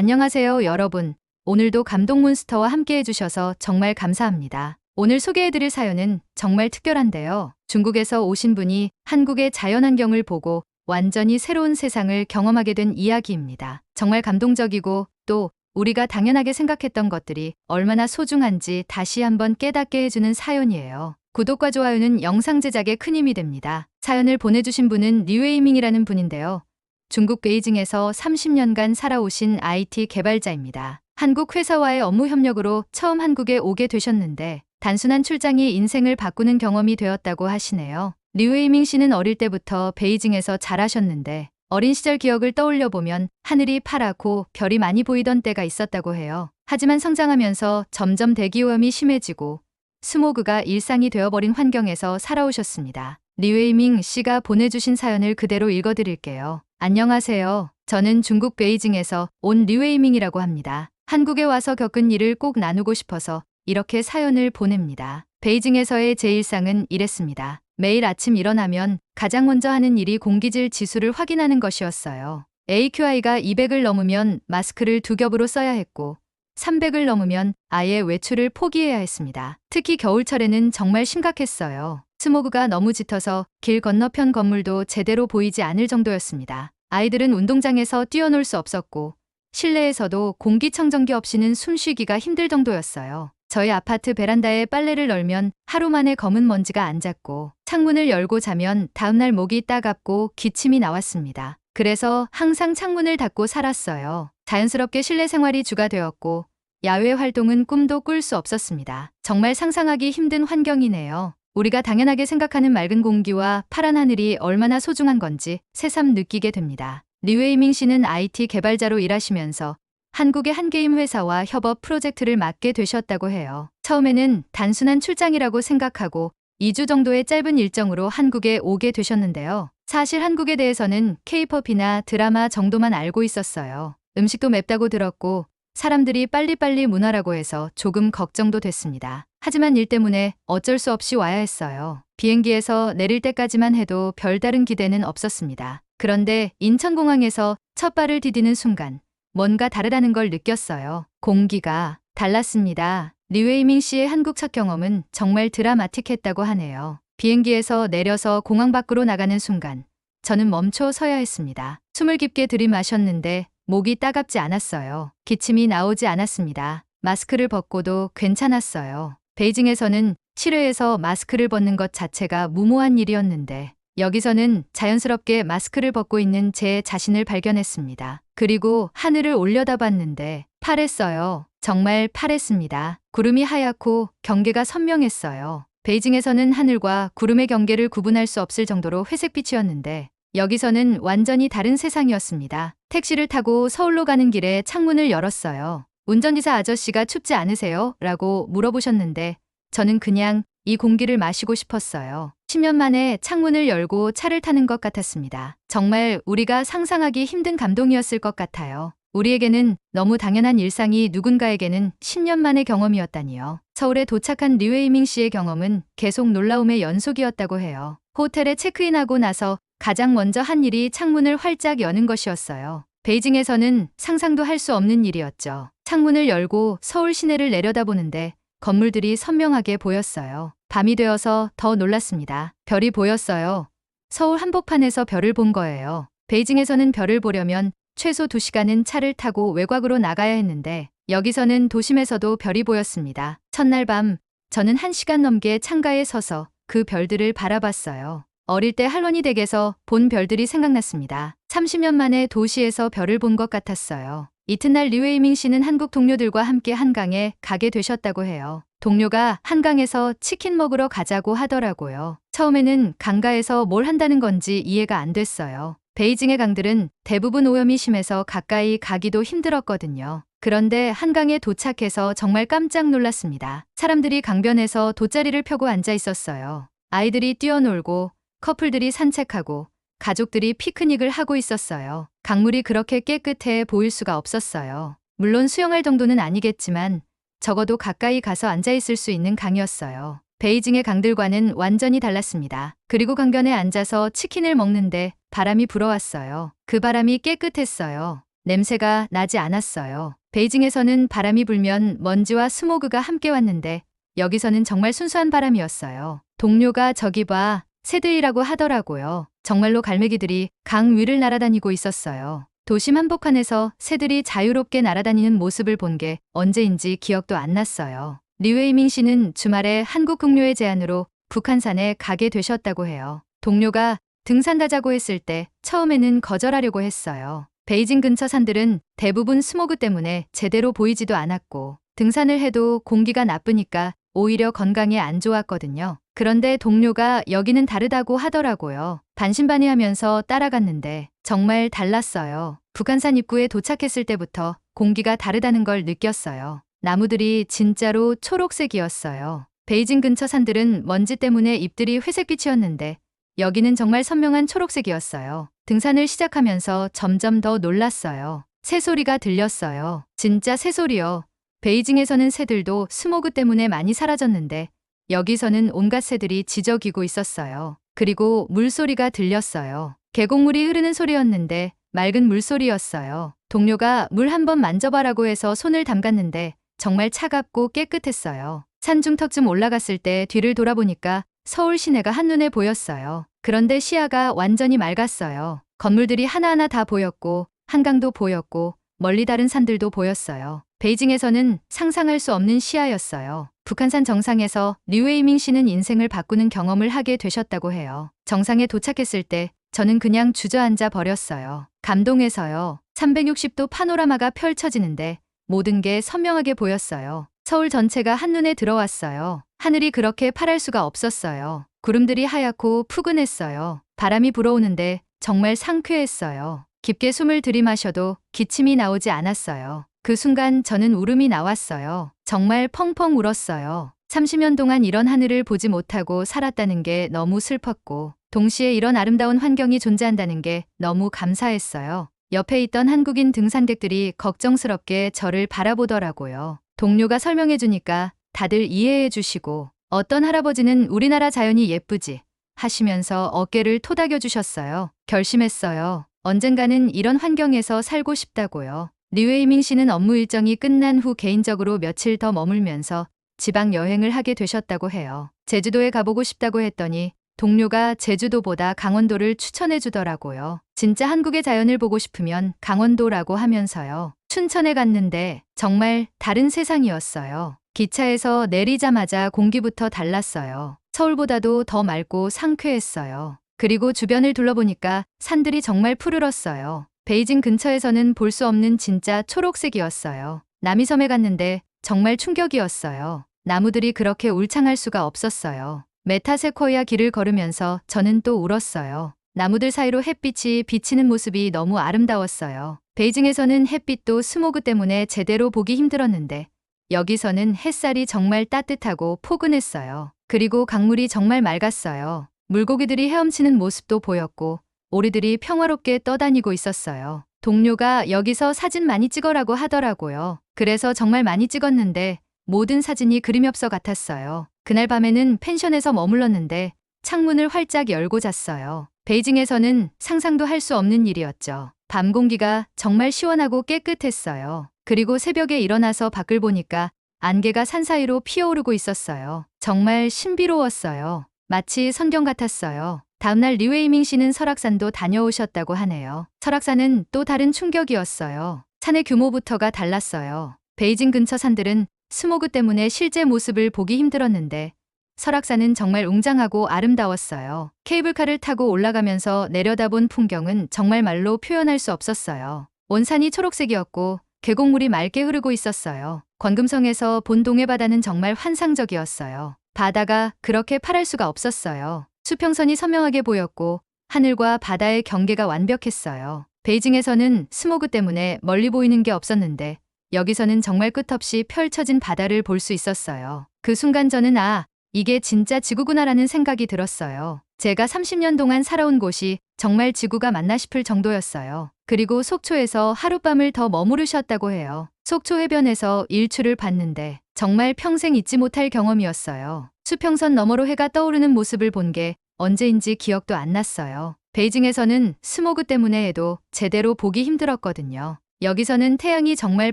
안녕하세요, 여러분. 오늘도 감동 몬스터와 함께 해주셔서 정말 감사합니다. 오늘 소개해드릴 사연은 정말 특별한데요. 중국에서 오신 분이 한국의 자연환경을 보고 완전히 새로운 세상을 경험하게 된 이야기입니다. 정말 감동적이고 또 우리가 당연하게 생각했던 것들이 얼마나 소중한지 다시 한번 깨닫게 해주는 사연이에요. 구독과 좋아요는 영상 제작에 큰 힘이 됩니다. 사연을 보내주신 분은 리웨이밍이라는 분인데요. 중국 베이징에서 30년간 살아오신 IT 개발자입니다. 한국 회사와의 업무 협력으로 처음 한국에 오게 되셨는데 단순한 출장이 인생을 바꾸는 경험이 되었다고 하시네요. 리웨이밍 씨는 어릴 때부터 베이징에서 자라셨는데 어린 시절 기억을 떠올려 보면 하늘이 파랗고 별이 많이 보이던 때가 있었다고 해요. 하지만 성장하면서 점점 대기오염이 심해지고 스모그가 일상이 되어버린 환경에서 살아오셨습니다. 리웨이밍 씨가 보내주신 사연을 그대로 읽어드릴게요. 안녕하세요. 저는 중국 베이징에서 온 리웨이밍이라고 합니다. 한국에 와서 겪은 일을 꼭 나누고 싶어서 이렇게 사연을 보냅니다. 베이징에서의 제 일상은 이랬습니다. 매일 아침 일어나면 가장 먼저 하는 일이 공기질 지수를 확인하는 것이었어요. AQI가 200을 넘으면 마스크를 두 겹으로 써야 했고 300을 넘으면 아예 외출을 포기해야 했습니다. 특히 겨울철에는 정말 심각했어요. 스모그가 너무 짙어서 길 건너편 건물도 제대로 보이지 않을 정도였습니다. 아이들은 운동장에서 뛰어놀 수 없었고 실내에서도 공기청정기 없이는 숨쉬기가 힘들 정도였어요. 저희 아파트 베란다에 빨래를 널면 하루 만에 검은 먼지가 앉았고 창문을 열고 자면 다음날 목이 따갑고 기침이 나왔습니다. 그래서 항상 창문을 닫고 살았어요. 자연스럽게 실내 생활이 주가 되었고 야외 활동은 꿈도 꿀 수 없었습니다. 정말 상상하기 힘든 환경이네요. 우리가 당연하게 생각하는 맑은 공기와 파란 하늘이 얼마나 소중한 건지 새삼 느끼게 됩니다. 리웨이밍 씨는 IT 개발자로 일하시면서 한국의 한 게임 회사와 협업 프로젝트를 맡게 되셨다고 해요. 처음에는 단순한 출장이라고 생각하고 2주 정도의 짧은 일정으로 한국에 오게 되셨는데요. 사실 한국에 대해서는 케이팝이나 드라마 정도만 알고 있었어요. 음식도 맵다고 들었고 사람들이 빨리빨리 문화라고 해서 조금 걱정도 됐습니다. 하지만 일 때문에 어쩔 수 없이 와야 했어요. 비행기에서 내릴 때까지만 해도 별다른 기대는 없었습니다. 그런데 인천공항에서 첫 발을 디디는 순간 뭔가 다르다는 걸 느꼈어요. 공기가 달랐습니다. 리웨이밍 씨의 한국 첫 경험은 정말 드라마틱했다고 하네요. 비행기에서 내려서 공항 밖으로 나가는 순간 저는 멈춰 서야 했습니다. 숨을 깊게 들이마셨는데 목이 따갑지 않았어요. 기침이 나오지 않았습니다. 마스크를 벗고도 괜찮았어요. 베이징에서는 실외에서 마스크를 벗는 것 자체가 무모한 일이었는데 여기서는 자연스럽게 마스크를 벗고 있는 제 자신을 발견했습니다. 그리고 하늘을 올려다봤는데 파랬어요. 정말 파랬습니다. 구름이 하얗고 경계가 선명했어요. 베이징에서는 하늘과 구름의 경계를 구분할 수 없을 정도로 회색빛이었는데 여기서는 완전히 다른 세상이었습니다. 택시를 타고 서울로 가는 길에 창문을 열었어요. 운전기사 아저씨가 춥지 않으세요? 라고 물어보셨는데 저는 그냥 이 공기를 마시고 싶었어요. 10년 만에 창문을 열고 차를 타는 것 같았습니다. 정말 우리가 상상하기 힘든 감동이었을 것 같아요. 우리에게는 너무 당연한 일상이 누군가에게는 10년 만의 경험이었다니요. 서울에 도착한 리웨이밍 씨의 경험은 계속 놀라움의 연속이었다고 해요. 호텔에 체크인하고 나서 가장 먼저 한 일이 창문을 활짝 여는 것이었어요. 베이징에서는 상상도 할 수 없는 일이었죠. 창문을 열고 서울 시내를 내려다보는데 건물들이 선명하게 보였어요. 밤이 되어서 더 놀랐습니다. 별이 보였어요. 서울 한복판에서 별을 본 거예요. 베이징에서는 별을 보려면 최소 2시간은 차를 타고 외곽으로 나가야 했는데 여기서는 도심에서도 별이 보였습니다. 첫날 밤 저는 1시간 넘게 창가에 서서 그 별들을 바라봤어요. 어릴 때 할머니 댁에서 본 별들이 생각났습니다. 30년 만에 도시에서 별을 본 것 같았어요. 이튿날 리웨이밍 씨는 한국 동료들과 함께 한강에 가게 되셨다고 해요. 동료가 한강에서 치킨 먹으러 가자고 하더라고요. 처음에는 강가에서 뭘 한다는 건지 이해가 안 됐어요. 베이징의 강들은 대부분 오염이 심해서 가까이 가기도 힘들었거든요. 그런데 한강에 도착해서 정말 깜짝 놀랐습니다. 사람들이 강변에서 돗자리를 펴고 앉아 있었어요. 아이들이 뛰어놀고 커플들이 산책하고 가족들이 피크닉을 하고 있었어요. 강물이 그렇게 깨끗해 보일 수가 없었어요. 물론 수영할 정도는 아니겠지만 적어도 가까이 가서 앉아 있을 수 있는 강이었어요. 베이징의 강들과는 완전히 달랐습니다. 그리고 강변에 앉아서 치킨을 먹는데 바람이 불어왔어요. 그 바람이 깨끗했어요. 냄새가 나지 않았어요. 베이징에서는 바람이 불면 먼지와 스모그가 함께 왔는데 여기서는 정말 순수한 바람이었어요. 동료가 저기 봐, 새들이라고 하더라고요. 정말로 갈매기들이 강 위를 날아다니고 있었어요. 도심 한복판에서 새들이 자유롭게 날아다니는 모습을 본 게 언제인지 기억도 안 났어요. 리웨이밍 씨는 주말에 한국 국료의 제안으로 북한산에 가게 되셨다고 해요. 동료가 등산 가자고 했을 때 처음에는 거절하려고 했어요. 베이징 근처 산들은 대부분 스모그 때문에 제대로 보이지도 않았고 등산을 해도 공기가 나쁘니까 오히려 건강에 안 좋았거든요. 그런데 동료가 여기는 다르다고 하더라고요. 반신반의하면서 따라갔는데 정말 달랐어요. 북한산 입구에 도착했을 때부터 공기가 다르다는 걸 느꼈어요. 나무들이 진짜로 초록색이었어요. 베이징 근처 산들은 먼지 때문에 잎들이 회색빛이었는데 여기는 정말 선명한 초록색이었어요. 등산을 시작하면서 점점 더 놀랐어요. 새소리가 들렸어요. 진짜 새소리요. 베이징에서는 새들도 스모그 때문에 많이 사라졌는데 여기서는 온갖 새들이 지저귀고 있었어요. 그리고 물소리가 들렸어요. 계곡물이 흐르는 소리였는데 맑은 물소리였어요. 동료가 물 한 번 만져봐라고 해서 손을 담갔는데 정말 차갑고 깨끗했어요. 산중턱쯤 올라갔을 때 뒤를 돌아보니까 서울 시내가 한눈에 보였어요. 그런데 시야가 완전히 맑았어요. 건물들이 하나하나 다 보였고 한강도 보였고 멀리 다른 산들도 보였어요. 베이징에서는 상상할 수 없는 시야였어요. 북한산 정상에서 류웨이밍 씨는 인생을 바꾸는 경험을 하게 되셨다고 해요. 정상에 도착했을 때 저는 그냥 주저앉아 버렸어요. 감동해서요. 360도 파노라마가 펼쳐지는데 모든 게 선명하게 보였어요. 서울 전체가 한눈에 들어왔어요. 하늘이 그렇게 파랄 수가 없었어요. 구름들이 하얗고 푸근했어요. 바람이 불어오는데 정말 상쾌했어요. 깊게 숨을 들이마셔도 기침이 나오지 않았어요. 그 순간 저는 울음이 나왔어요. 정말 펑펑 울었어요. 30년 동안 이런 하늘을 보지 못하고 살았다는 게 너무 슬펐고, 동시에 이런 아름다운 환경이 존재한다는 게 너무 감사했어요. 옆에 있던 한국인 등산객들이 걱정스럽게 저를 바라보더라고요. 동료가 설명해 주니까 다들 이해해 주시고, 어떤 할아버지는 우리나라 자연이 예쁘지 하시면서 어깨를 토닥여 주셨어요. 결심했어요. 언젠가는 이런 환경에서 살고 싶다고요. 리웨이밍 씨는 업무 일정이 끝난 후 개인적으로 며칠 더 머물면서 지방 여행을 하게 되셨다고 해요. 제주도에 가보고 싶다고 했더니 동료가 제주도보다 강원도를 추천해 주더라고요. 진짜 한국의 자연을 보고 싶으면 강원도라고 하면서요. 춘천에 갔는데 정말 다른 세상이었어요. 기차에서 내리자마자 공기부터 달랐어요. 서울보다도 더 맑고 상쾌했어요. 그리고 주변을 둘러보니까 산들이 정말 푸르렀어요. 베이징 근처에서는 볼 수 없는 진짜 초록색이었어요. 남이섬에 갔는데 정말 충격이었어요. 나무들이 그렇게 울창할 수가 없었어요. 메타세코이아 길을 걸으면서 저는 또 울었어요. 나무들 사이로 햇빛이 비치는 모습이 너무 아름다웠어요. 베이징에서는 햇빛도 스모그 때문에 제대로 보기 힘들었는데 여기서는 햇살이 정말 따뜻하고 포근했어요. 그리고 강물이 정말 맑았어요. 물고기들이 헤엄치는 모습도 보였고 오리들이 평화롭게 떠다니고 있었어요. 동료가 여기서 사진 많이 찍어라고 하더라고요. 그래서 정말 많이 찍었는데 모든 사진이 그림엽서 같았어요. 그날 밤에는 펜션에서 머물렀는데 창문을 활짝 열고 잤어요. 베이징에서는 상상도 할 수 없는 일이었죠. 밤 공기가 정말 시원하고 깨끗했어요. 그리고 새벽에 일어나서 밖을 보니까 안개가 산 사이로 피어오르고 있었어요. 정말 신비로웠어요. 마치 선경 같았어요. 다음날 리웨이밍 씨는 설악산도 다녀오셨다고 하네요. 설악산은 또 다른 충격이었어요. 산의 규모부터가 달랐어요. 베이징 근처 산들은 스모그 때문에 실제 모습을 보기 힘들었는데 설악산은 정말 웅장하고 아름다웠어요. 케이블카를 타고 올라가면서 내려다본 풍경은 정말 말로 표현할 수 없었어요. 온 산이 초록색이었고 계곡물이 맑게 흐르고 있었어요. 권금성에서 본 동해바다는 정말 환상적이었어요. 바다가 그렇게 파랄 수가 없었어요. 수평선이 선명하게 보였고 하늘과 바다의 경계가 완벽했어요. 베이징에서는 스모그 때문에 멀리 보이는 게 없었는데 여기서는 정말 끝없이 펼쳐진 바다를 볼 수 있었어요. 그 순간 저는 아, 이게 진짜 지구구나라는 생각이 들었어요. 제가 30년 동안 살아온 곳이 정말 지구가 맞나 싶을 정도였어요. 그리고 속초에서 하룻밤을 더 머무르셨다고 해요. 속초 해변에서 일출을 봤는데 정말 평생 잊지 못할 경험이었어요. 수평선 너머로 해가 떠오르는 모습을 본 게 언제인지 기억도 안 났어요. 베이징에서는 스모그 때문에 해도 제대로 보기 힘들었거든요. 여기서는 태양이 정말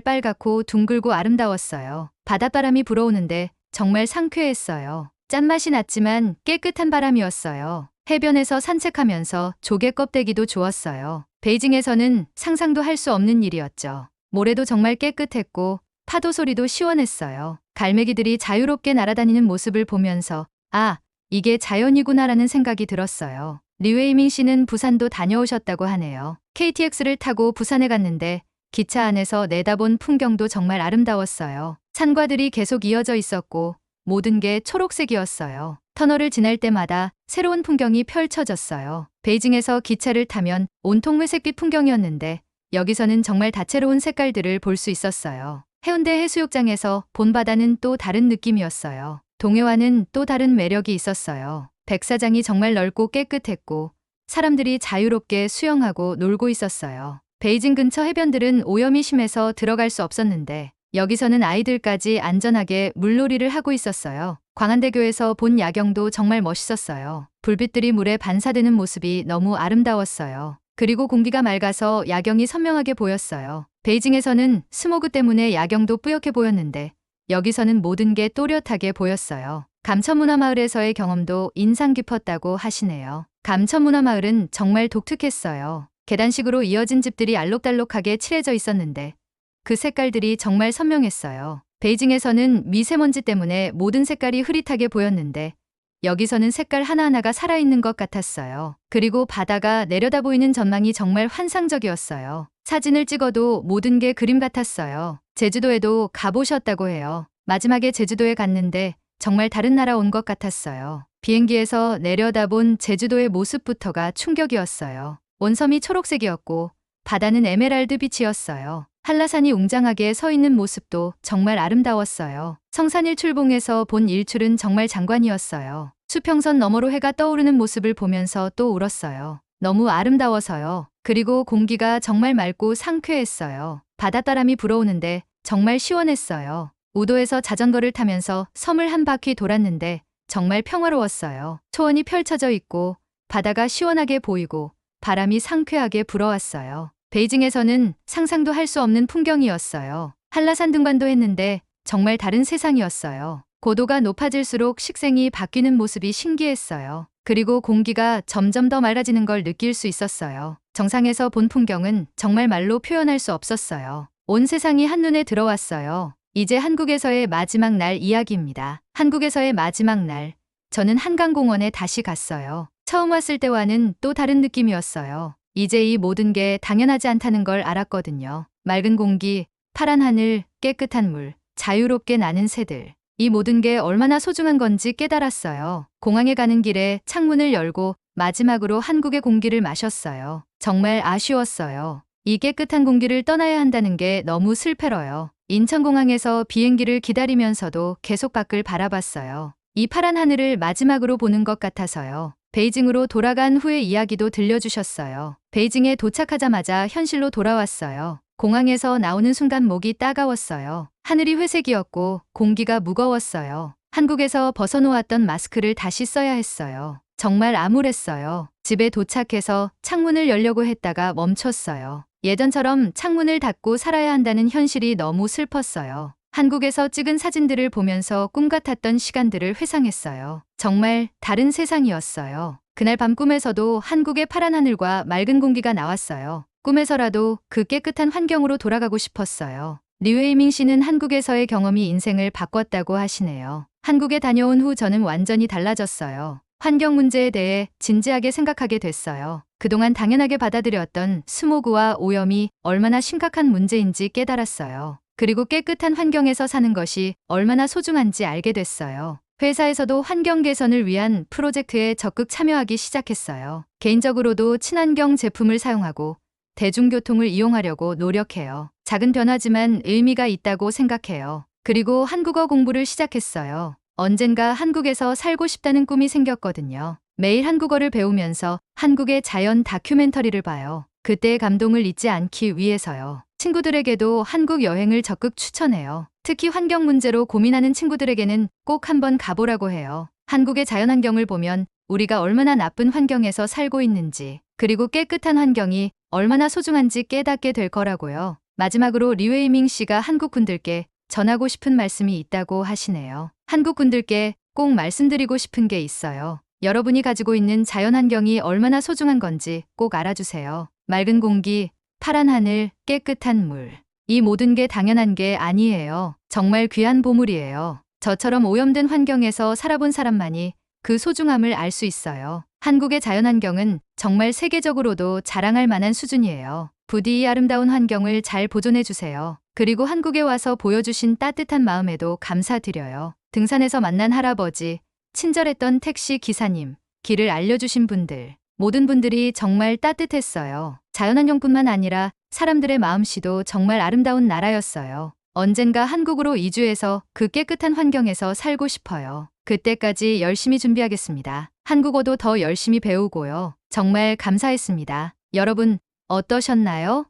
빨갛고 둥글고 아름다웠어요. 바닷바람이 불어오는데 정말 상쾌했어요. 짠맛이 났지만 깨끗한 바람이었어요. 해변에서 산책하면서 조개 껍데기도 좋았어요. 베이징에서는 상상도 할 수 없는 일이었죠. 모래도 정말 깨끗했고 파도 소리도 시원했어요. 갈매기들이 자유롭게 날아다니는 모습을 보면서 아, 이게 자연이구나라는 생각이 들었어요. 리웨이밍 씨는 부산도 다녀오셨다고 하네요. KTX를 타고 부산에 갔는데 기차 안에서 내다본 풍경도 정말 아름다웠어요. 산과들이 계속 이어져 있었고 모든 게 초록색이었어요. 터널을 지날 때마다 새로운 풍경이 펼쳐졌어요. 베이징에서 기차를 타면 온통 회색빛 풍경이었는데 여기서는 정말 다채로운 색깔들을 볼 수 있었어요. 해운대 해수욕장에서 본 바다는 또 다른 느낌이었어요. 동해와는 또 다른 매력이 있었어요. 백사장이 정말 넓고 깨끗했고 사람들이 자유롭게 수영하고 놀고 있었어요. 베이징 근처 해변들은 오염이 심해서 들어갈 수 없었는데 여기서는 아이들까지 안전하게 물놀이를 하고 있었어요. 광안대교에서 본 야경도 정말 멋있었어요. 불빛들이 물에 반사되는 모습이 너무 아름다웠어요. 그리고 공기가 맑아서 야경이 선명하게 보였어요. 베이징에서는 스모그 때문에 야경도 뿌옇게 보였는데 여기서는 모든 게 또렷하게 보였어요. 감천문화마을에서의 경험도 인상 깊었다고 하시네요. 감천문화마을은 정말 독특했어요. 계단식으로 이어진 집들이 알록달록하게 칠해져 있었는데 그 색깔들이 정말 선명했어요. 베이징에서는 미세먼지 때문에 모든 색깔이 흐릿하게 보였는데 여기서는 색깔 하나하나가 살아있는 것 같았어요. 그리고 바다가 내려다 보이는 전망이 정말 환상적이었어요. 사진을 찍어도 모든 게 그림 같았어요. 제주도에도 가보셨다고 해요. 마지막에 제주도에 갔는데 정말 다른 나라 온 것 같았어요. 비행기에서 내려다본 제주도의 모습부터가 충격이었어요. 원섬이 초록색이었고 바다는 에메랄드 빛이었어요. 한라산이 웅장하게 서 있는 모습도 정말 아름다웠어요. 성산 일 출봉에서 본 일출은 정말 장관이었어요. 수평선 너머로 해가 떠오르는 모습을 보면서 또 울었어요. 너무 아름다워서요. 그리고 공기가 정말 맑고 상쾌했어요. 바닷바람이 불어오는데 정말 시원했어요. 우도에서 자전거를 타면서 섬을 한 바퀴 돌았는데 정말 평화로웠어요. 초원이 펼쳐져 있고 바다가 시원하게 보이고 바람이 상쾌하게 불어왔어요. 베이징에서는 상상도 할 수 없는 풍경이었어요. 한라산 등반도 했는데 정말 다른 세상이었어요. 고도가 높아질수록 식생이 바뀌는 모습이 신기했어요. 그리고 공기가 점점 더 맑아지는 걸 느낄 수 있었어요. 정상에서 본 풍경은 정말 말로 표현할 수 없었어요. 온 세상이 한눈에 들어왔어요. 이제 한국에서의 마지막 날 이야기입니다. 한국에서의 마지막 날. 저는 한강공원에 다시 갔어요. 처음 왔을 때와는 또 다른 느낌이었어요. 이제 이 모든 게 당연하지 않다는 걸 알았거든요. 맑은 공기, 파란 하늘, 깨끗한 물, 자유롭게 나는 새들. 이 모든 게 얼마나 소중한 건지 깨달았어요. 공항에 가는 길에 창문을 열고 마지막으로 한국의 공기를 마셨어요. 정말 아쉬웠어요. 이 깨끗한 공기를 떠나야 한다는 게 너무 슬퍼요. 인천공항에서 비행기를 기다리면서도 계속 밖을 바라봤어요. 이 파란 하늘을 마지막으로 보는 것 같아서요. 베이징으로 돌아간 후의 이야기도 들려주셨어요. 베이징에 도착하자마자 현실로 돌아왔어요. 공항에서 나오는 순간 목이 따가웠어요. 하늘이 회색이었고 공기가 무거웠어요. 한국에서 벗어놓았던 마스크를 다시 써야 했어요. 정말 암울했어요. 집에 도착해서 창문을 열려고 했다가 멈췄어요. 예전처럼 창문을 닫고 살아야 한다는 현실이 너무 슬펐어요. 한국에서 찍은 사진들을 보면서 꿈 같았던 시간들을 회상했어요. 정말 다른 세상이었어요. 그날 밤 꿈에서도 한국의 파란 하늘과 맑은 공기가 나왔어요. 꿈에서라도 그 깨끗한 환경으로 돌아가고 싶었어요. 리웨이밍 씨는 한국에서의 경험이 인생을 바꿨다고 하시네요. 한국에 다녀온 후 저는 완전히 달라졌어요. 환경 문제에 대해 진지하게 생각하게 됐어요. 그동안 당연하게 받아들였던 스모그와 오염이 얼마나 심각한 문제인지 깨달았어요. 그리고 깨끗한 환경에서 사는 것이 얼마나 소중한지 알게 됐어요. 회사에서도 환경 개선을 위한 프로젝트에 적극 참여하기 시작했어요. 개인적으로도 친환경 제품을 사용하고 대중교통을 이용하려고 노력해요. 작은 변화지만 의미가 있다고 생각해요. 그리고 한국어 공부를 시작했어요. 언젠가 한국에서 살고 싶다는 꿈이 생겼거든요. 매일 한국어를 배우면서 한국의 자연 다큐멘터리를 봐요. 그때의 감동을 잊지 않기 위해서요. 친구들에게도 한국 여행을 적극 추천해요. 특히 환경 문제로 고민하는 친구들에게는 꼭 한번 가보라고 해요. 한국의 자연 환경을 보면 우리가 얼마나 나쁜 환경에서 살고 있는지, 그리고 깨끗한 환경이 얼마나 소중한지 깨닫게 될 거라고요. 마지막으로 리웨이밍 씨가 한국 분들께 전하고 싶은 말씀이 있다고 하시네요. 한국 분들께 꼭 말씀드리고 싶은 게 있어요. 여러분이 가지고 있는 자연환경이 얼마나 소중한 건지 꼭 알아주세요. 맑은 공기, 파란 하늘, 깨끗한 물. 이 모든 게 당연한 게 아니에요. 정말 귀한 보물이에요. 저처럼 오염된 환경에서 살아본 사람만이 그 소중함을 알 수 있어요. 한국의 자연환경은 정말 세계적으로도 자랑할 만한 수준이에요. 부디 이 아름다운 환경을 잘 보존해 주세요. 그리고 한국에 와서 보여주신 따뜻한 마음에도 감사드려요. 등산에서 만난 할아버지, 친절했던 택시 기사님, 길을 알려주신 분들, 모든 분들이 정말 따뜻했어요. 자연환경뿐만 아니라 사람들의 마음씨도 정말 아름다운 나라였어요. 언젠가 한국으로 이주해서 그 깨끗한 환경에서 살고 싶어요. 그때까지 열심히 준비하겠습니다. 한국어도 더 열심히 배우고요. 정말 감사했습니다. 여러분, 어떠셨나요?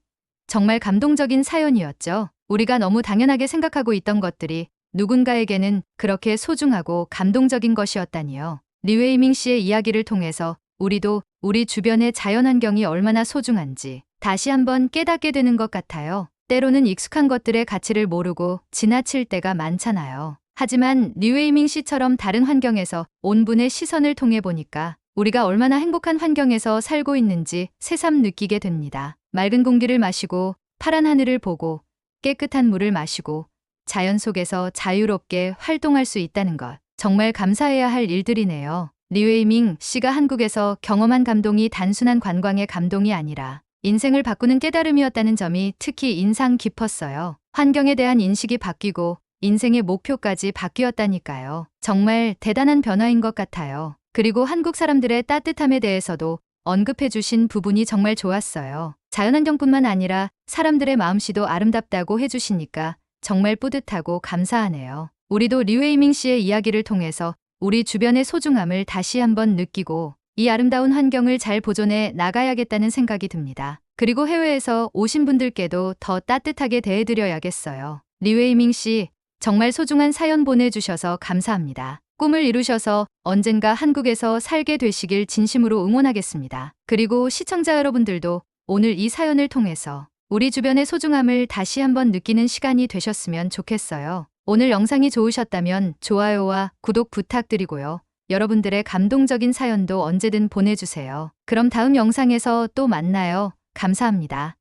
정말 감동적인 사연이었죠. 우리가 너무 당연하게 생각하고 있던 것들이 누군가에게는 그렇게 소중하고 감동적인 것이었다니요. 리웨이밍 씨의 이야기를 통해서 우리도 우리 주변의 자연환경이 얼마나 소중한지 다시 한번 깨닫게 되는 것 같아요. 때로는 익숙한 것들의 가치를 모르고 지나칠 때가 많잖아요. 하지만 리웨이밍 씨처럼 다른 환경에서 온 분의 시선을 통해 보니까 우리가 얼마나 행복한 환경에서 살고 있는지 새삼 느끼게 됩니다. 맑은 공기를 마시고 파란 하늘을 보고 깨끗한 물을 마시고 자연 속에서 자유롭게 활동할 수 있다는 것. 정말 감사해야 할 일들이네요. 리웨이밍 씨가 한국에서 경험한 감동이 단순한 관광의 감동이 아니라 인생을 바꾸는 깨달음이었다는 점이 특히 인상 깊었어요. 환경에 대한 인식이 바뀌고 인생의 목표까지 바뀌었다니까요. 정말 대단한 변화인 것 같아요. 그리고 한국 사람들의 따뜻함에 대해서도 언급해 주신 부분이 정말 좋았어요. 자연환경뿐만 아니라 사람들의 마음씨도 아름답다고 해주시니까 정말 뿌듯하고 감사하네요. 우리도 리웨이밍 씨의 이야기를 통해서 우리 주변의 소중함을 다시 한번 느끼고 이 아름다운 환경을 잘 보존해 나가야겠다는 생각이 듭니다. 그리고 해외에서 오신 분들께도 더 따뜻하게 대해드려야겠어요. 리웨이밍 씨, 정말 소중한 사연 보내주셔서 감사합니다. 꿈을 이루셔서 언젠가 한국에서 살게 되시길 진심으로 응원하겠습니다. 그리고 시청자 여러분들도 오늘 이 사연을 통해서 우리 주변의 소중함을 다시 한번 느끼는 시간이 되셨으면 좋겠어요. 오늘 영상이 좋으셨다면 좋아요와 구독 부탁드리고요. 여러분들의 감동적인 사연도 언제든 보내주세요. 그럼 다음 영상에서 또 만나요. 감사합니다.